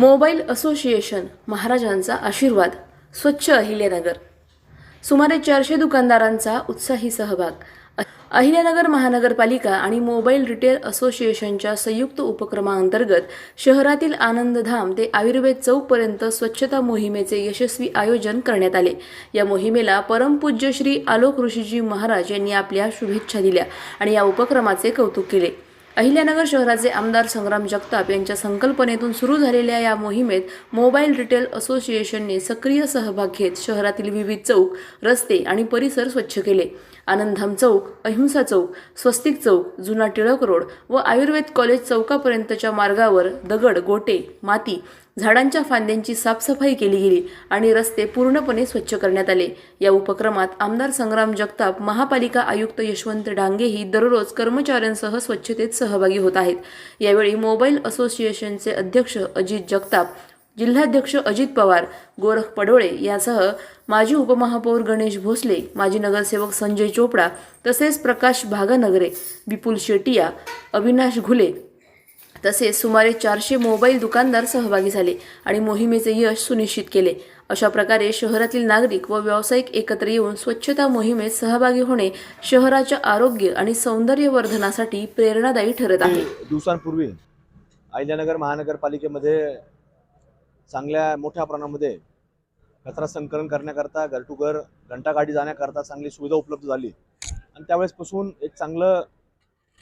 Mobile association महाराजांचा आशीर्वाद स्वच्छ अहिल्यानगर. सुमारे चारशे दुकानदारांचा उत्साही सहभाग. अ- अहिल्यानगर महानगरपालिका आणि मोबाईल रिटेल असोसिएशनच्या संयुक्त उपक्रमाअंतर्गत शहरातील आनंदधाम ते आयुर्वेद चौकपर्यंत स्वच्छता मोहिमेचे यशस्वी आयोजन करण्यात आले. या मोहिमेला परमपूज्य श्री आलोक ऋषीजी महाराज यांनी आपल्या शुभेच्छा दिल्या आणि या उपक्रमाचे कौतुक केले. अहिल्यानगर शहराचे आमदार संग्राम जगताप यांच्या संकल्पनेतून सुरू झालेल्या या मोहिमेत मोबाईल रिटेल असोसिएशनने सक्रिय सहभाग घेत शहरातील विविध चौक रस्ते आणि परिसर स्वच्छ केले. आनंदधाम चौक अहिंसा चौक स्वस्तिक चौक जुना टिळक रोड व आयुर्वेद कॉलेज चौकापर्यंतच्या मार्गावर दगड गोटे माती झाडांच्या फांद्यांची साफसफाई केली गेली आणि रस्ते पूर्णपणे स्वच्छ करण्यात आले. या उपक्रमात आमदार संग्राम जगताप महापालिका आयुक्त यशवंत डांगेही दररोज कर्मचाऱ्यांसह स्वच्छतेत सहभागी होत आहेत. यावेळी मोबाईल असोसिएशनचे अध्यक्ष अजित जगताप जिल्हाध्यक्ष अजित पवार गोरख पडोळे यासह माजी उपमहापौर गणेश भोसले माजी नगरसेवक संजय चोपडा तसेच प्रकाश भागानगरे विपुल शेटिया अविनाश घुले तसेच सुमारे चारशे मोबाईल दुकानदार सहभागी झाले आणि मोहिमेचे यश सुनिश्चित केले. अशा प्रकारे शहरातील नागरिक व व्यावसायिक एकत्र येऊन स्वच्छता मोहिमेत सहभागी होणे शहराच्या आरोग्य आणि सौंदर्यवर्धनासाठी प्रेरणादायी ठरत आहे. दिवसांपूर्वी अहिल्यानगर महानगरपालिकेमध्ये चांगल्या मोठ्या प्रमाणामध्ये कचरा संकलन करण्याकरता घर टू घर घंटागाडी जाण्याकरता चांगली सुविधा उपलब्ध झाली. आणि त्यावेळेसपासून एक चांगलं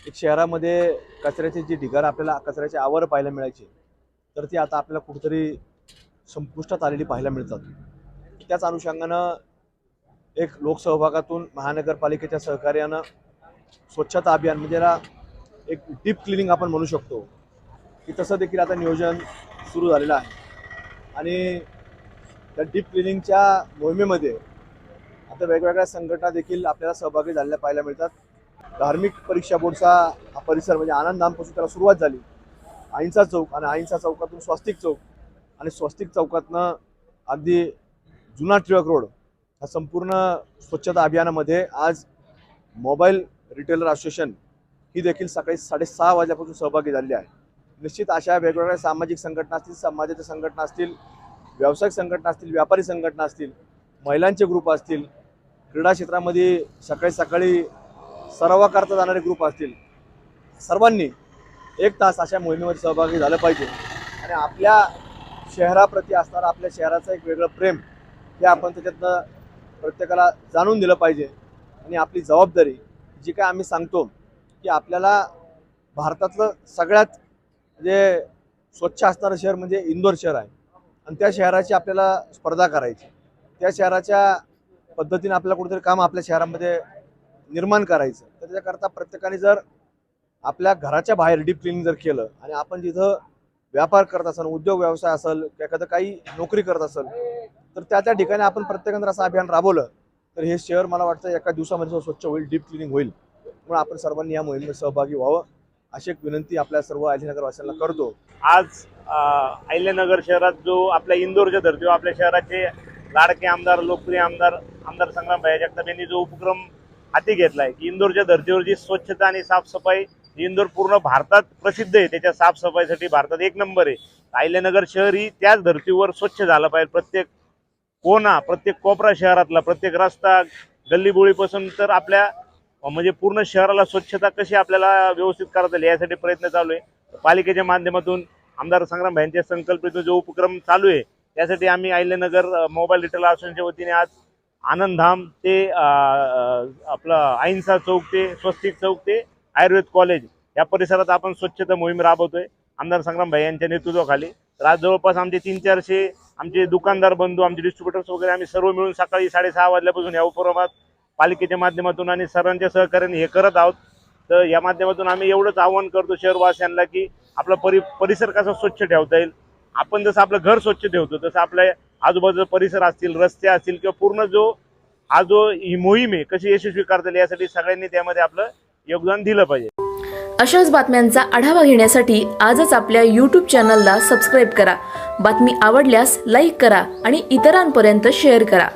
एक शहरामध्ये कचऱ्याचे जी ढिगार आपल्याला कचऱ्याचे आवर पाहायला मिळायचे तर ती आता आपल्याला कुठेतरी संपुष्टात आलेली पाहायला मिळतात. त्याच अनुषंगानं एक लोकसहभागातून महानगरपालिकेच्या सहकार्यानं स्वच्छता अभियान म्हणजे याला एक डीप क्लिनिंग आपण म्हणू शकतो की तसं देखील आता नियोजन सुरू झालेलं आहे. आणि त्या डीप क्लिनिंगच्या मोहिमेमध्ये आता वेगवेगळ्या संघटना देखील आपल्याला सहभागी झालेल्या पाहायला मिळतात. धार्मिक परीक्षा बोर्डचा हा परिसर म्हणजे आनंदधामपासून त्याला सुरुवात झाली. अहिंसा चौक आणि अहिंसा चौकातून स्वस्तिक चौक आणि स्वस्तिक चौकातनं अगदी जुना टिळक रोड हा संपूर्ण स्वच्छता अभियानामध्ये आज मोबाईल रिटेलर असोसिएशन ही देखील सकाळी साडेसहा वाजल्यापासून सहभागी झालेली आहे. निश्चित अशा वेगवेगळ्या सामाजिक संघटना असतील समाजाच्या संघटना असतील व्यावसायिक संघटना असतील व्यापारी संघटना असतील महिलांचे ग्रुप असतील क्रीडा क्षेत्रामध्ये सकाळी सकाळी सरावा करता जाणारे ग्रुप असतील. सर्वांनी एक तास अशा मोहिमेमध्ये सहभागी झालं पाहिजे. आणि आपल्या शहराप्रती असणारं आपल्या शहराचं एक वेगळं प्रेम हे आपण त्याच्यातनं प्रत्येकाला जाणून दिलं पाहिजे. आणि आपली जबाबदारी जी काय आम्ही सांगतो की आपल्याला भारतातलं सगळ्यात जे स्वच्छ असणारं शहर म्हणजे इंदोर शहर आहे. आणि त्या शहराची आपल्याला स्पर्धा करायची. त्या शहराच्या पद्धतीने आपल्याला कुठेतरी काम आपल्या शहरामध्ये निर्माण करायचं. तर त्याच्याकरता प्रत्येकाने जर आपल्या घराच्या बाहेर डीप क्लिनिंग जर केलं आणि आपण जिथं व्यापार करत असेल उद्योग व्यवसाय असेल एखादं काही नोकरी करत असेल तर त्या त्या ठिकाणी आपण प्रत्येकानं जर असं अभियान राबवलं तर हे शहर मला वाटतं एका दिवसामध्ये स्वच्छ होईल डीप क्लिनिंग होईल. म्हणून आपण सर्वांनी या मोहिमेत सहभागी व्हावं. अशी एक विनंती आपल्या सर्व अहिल्यानगरवासियांना करतो. आज अहिल्यानगर शहरात जो आपल्या इंदोरच्या धर्तीवर आपल्या शहराचे लाडके आमदार लोकप्रिय आमदार आमदार संग्राम भाई जगताप यांनी जो उपक्रम हाती घेतलाय की इंदोरच्या धर्तीवर जी स्वच्छता आणि साफसफाई इंदोर पूर्ण भारतात प्रसिद्ध आहे त्याच्या साफसफाईसाठी भारतात एक नंबर आहे. अहिल्यानगर शहर ही त्याच धर्तीवर स्वच्छ झालं पाहिजे. प्रत्येक कोणा प्रत्येक कोपरा शहरातला प्रत्येक रस्ता गल्लीबोळीपासून तर आपल्या म्हणजे पूर्ण शहराला स्वच्छता कशी आपल्याला व्यवस्थित करता येईल यासाठी प्रयत्न चालू आहे. पालिकेच्या माध्यमातून आमदार संग्राम भाईंच्या संकल्पनेतून जो उपक्रम चालू आहे त्यासाठी आम्ही अहिल्यानगर मोबाईल रिटेल असोसिएशनच्या वतीने आज आनंदधाम ते आपलं अहिंसा चौक ते स्वस्तिक चौक ते आयुर्वेद कॉलेज या परिसरात आपण स्वच्छता मोहीम राबवतोय. आमदार संग्राम भाई यांच्या नेतृत्वाखाली. तर आज जवळपास आमचे तीन चारशे आमचे दुकानदार बंधू आमचे डिस्ट्रीब्युटर्स वगैरे आम्ही सर्व मिळून सकाळी साडेसहा वाजल्यापासून या उपक्रमात पालिकेच्या माध्यमातून आणि सरांच्या सहकार्याने हे करत आहोत. तर या माध्यमातून आम्ही एवढंच आव्हान करतो शहरवासियांना की आपला परि परिसर कसा स्वच्छ ठेवता येईल. आपण जसं आपलं घर स्वच्छ ठेवतो तसं आपल्या आजूबाजूचा परिसर असतील रस्ते असतील किंवा पूर्ण जो हा जो ही मोहीम आहे कशी यशस्वी करता येईल यासाठी सगळ्यांनी त्यामध्ये आपलं योगदान दिलं पाहिजे. अशाच बातम्यांचा आढावा घेण्यासाठी आजच आपल्या यूट्यूब चॅनलला सबस्क्राईब करा. बातमी आवडल्यास लाईक करा आणि इतरांपर्यंत शेअर करा.